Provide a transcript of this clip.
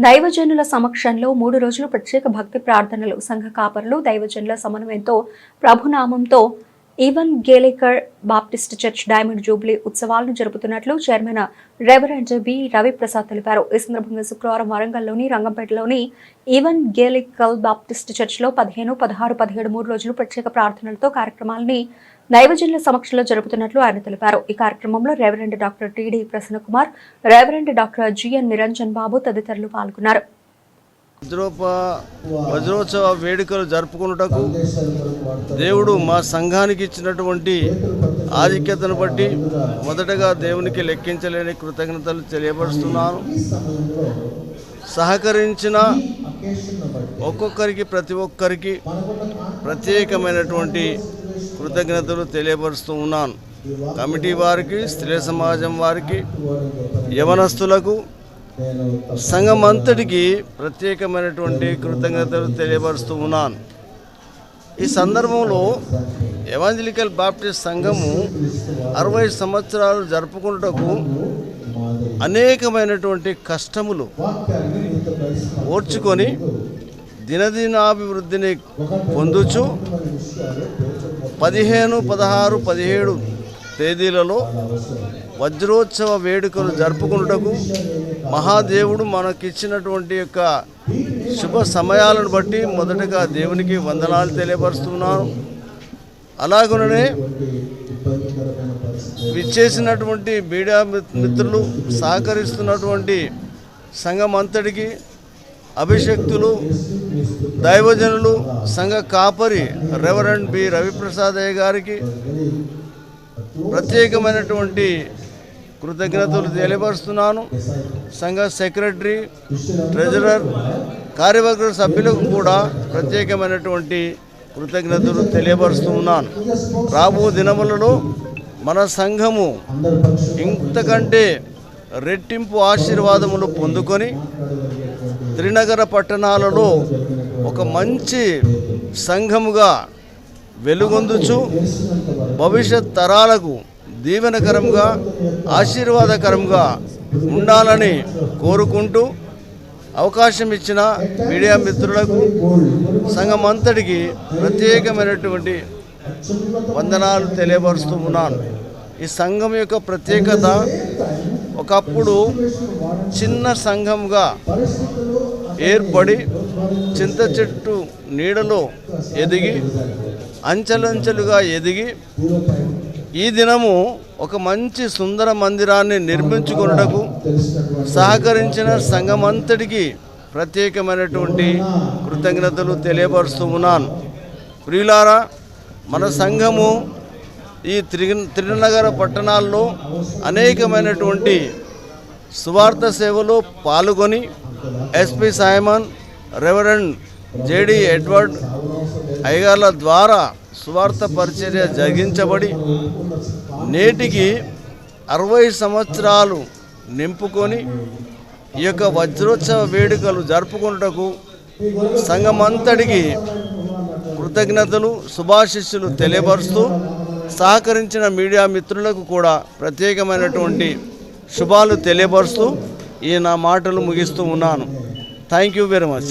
దైవజనుల సమక్షంలో మూడు రోజులు ప్రత్యేక భక్తి ప్రార్థనలు సంఘ కాపరులు దైవజనుల సమన్వయంతో ప్రభునామంతో evangelical Baptist church diamond jubilee ఉత్సవాలను జరుపుతున్నట్లు చైర్మన్ రెవరెండ్ బి రవిప్రసాద్ తెలిపారు. ఈ సందర్భంగా శుక్రవారం వరంగల్లోని రంగంపేటలోని ఈవన్ గేలికల్ బాప్టిస్ట్ చర్చ్లో పదిహేను పదహారు పదిహేడు మూడు రోజులు ప్రత్యేక ప్రార్థనలతో కార్యక్రమాలని దైవజనుల సమక్షంలో జరుపుతున్నట్లు ఆయన తెలిపారు. ఈ కార్యక్రమంలో reverend doctor T D Prasannakumar reverend doctor G N Niranjan Babu తదితరులు పాల్గొన్నారు. వజ్రోప వజ్రోత్సవ వేడుకలు జరుపుకున్నటకు దేవుడు మా సంఘానికి ఇచ్చినటువంటి ఆధిక్యతను బట్టి మొదటగా దేవునికి లెక్కించలేని కృతజ్ఞతలు తెలియపరుస్తున్నాను. సహకరించిన ఒక్కొక్కరికి ప్రతి ఒక్కరికి ప్రత్యేకమైనటువంటి కృతజ్ఞతలు తెలియపరుస్తూ ఉన్నాను. కమిటీ వారికి స్త్రీ సమాజం వారికి యవనస్తులకు సంఘం అంతటికి ప్రత్యేకమైనటువంటి కృతజ్ఞతలు తెలియపరుస్తూ ఉన్నాను. ఈ సందర్భంలో ఎవాంజలికల్ బాప్టిస్ట్ సంఘము అరవై సంవత్సరాలు జరుపుకున్నటకు అనేకమైనటువంటి కష్టములు ఓర్చుకొని దినదినాభివృద్ధిని పొందుచు పదిహేను పదహారు పదిహేడు తేదీలలో వజ్రోత్సవ వేడుకలు జరుపుకున్నటకు మహాదేవుడు మనకిచ్చినటువంటి యొక్క శుభ సమయాలను బట్టి మొదటగా దేవునికి వందనాలు తెలియపరుస్తున్నాను. అలాగనే విచ్చేసినటువంటి మీడియా మిత్రులు సహకరిస్తున్నటువంటి సంఘం అంతటికి అభిషక్తులు దైవజనులు సంఘ కాపరి రెవరెండ్ బి రవిప్రసాదయ్య గారికి ప్రత్యేకమైనటువంటి కృతజ్ఞతలు తెలియపరుస్తున్నాను. సంఘ సెక్రటరీ ట్రెజరర్ కార్యవర్గ సభ్యులకు కూడా ప్రత్యేకమైనటువంటి కృతజ్ఞతలు తెలియపరుస్తూ ఉన్నాను రాబో దినములలో మన సంఘము ఇంతకంటే రెట్టింపు ఆశీర్వాదములు పొందుకొని త్రినగర పట్టణాలలో ఒక మంచి సంఘముగా వెలుగొందుచు భవిష్యత్ తరాలకు దీవెనకరంగా ఆశీర్వాదకరంగా ఉండాలని కోరుకుంటూ అవకాశం ఇచ్చిన మీడియా మిత్రులకు సంఘం అంతటికి ప్రత్యేకమైనటువంటి వందనాలు తెలియపరుస్తూ ఉన్నాను. ఈ సంఘం యొక్క ప్రత్యేకత ఒకప్పుడు చిన్న సంఘంగా ఏర్పడి చింత చెట్టు నీడలో ఎదిగి అంచెలంచెలుగా ఎదిగి ఈ దినము ఒక మంచి సుందర మందిరాన్ని నిర్మించుకొనుటకు సహకరించిన సంఘమంతటికి ప్రత్యేకమైనటువంటి కృతజ్ఞతలు తెలియపరుస్తూ ఉన్నాను. ప్రియులారా మన సంఘము ఈ త్రి త్రినగర పట్టణాల్లో అనేకమైనటువంటి సువార్త సేవలో పాల్గొని S P Simon reverend J D Edward అయ్యగార్ల ద్వారా సువార్త పరిచర్య జగించబడి నేటికి అరవై సంవత్సరాలు నింపుకొని ఈ యొక్క వజ్రోత్సవ వేడుకలు జరుపుకున్నటకు సంఘమంతటికి కృతజ్ఞతలు శుభాశిస్సులు తెలియపరుస్తూ సహకరించిన మీడియా మిత్రులకు కూడా ప్రత్యేకమైనటువంటి శుభాలు తెలియపరుస్తూ ఈ నా మాటలు ముగిస్తూ ఉన్నాను. Thank you very much